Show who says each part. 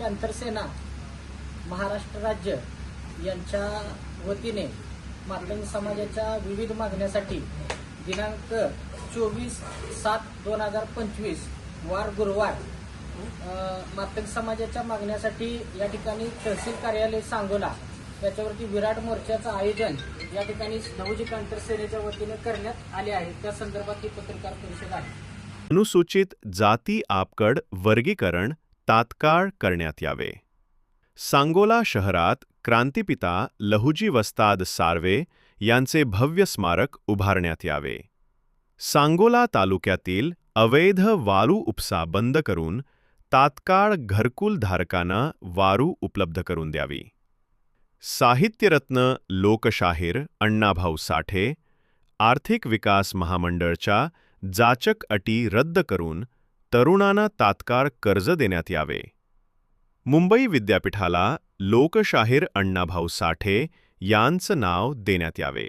Speaker 1: Panther सेना महाराष्ट्र राज्य यांच्या वतीने मातंग समाजाच्या विविध मागण्यासाठी दिनांक चोवीस सात दोन हजार पंचवीस वार गुरुवार मातंग समाजाच्या मागण्यासाठी या ठिकाणी तहसील कार्यालय सांगोला त्याच्यावरती विराट मोर्चाचं आयोजन या ठिकाणी नवजी पॅन्थर सेनेच्या वतीने करण्यात आले आहे. त्या संदर्भात ही पत्रकार परिषद आहे.
Speaker 2: अनुसूचित जाती आपकड वर्गीकरण तात्काळ करण्यात यावे. सांगोला शहरात क्रांतिपिता लहुजी वस्ताद सार्वे यांचे भव्य स्मारक उभारण्यात यावे. सांगोला तालुक्यातील अवैध वारू उपसा बंद करून तात्काळ घरकुल धारकांना वारू उपलब्ध करून द्यावी. साहित्यरत्न लोकशाहीर अण्णाभाऊ साठे आर्थिक विकास महामंडळच्या जाचक अटी रद्द करून तरुणांना तात्काळ कर्ज देण्यात यावे. मुंबई विद्यापीठाला लोकशाहीर अण्णाभाऊ साठे यांचं नाव देण्यात यावे.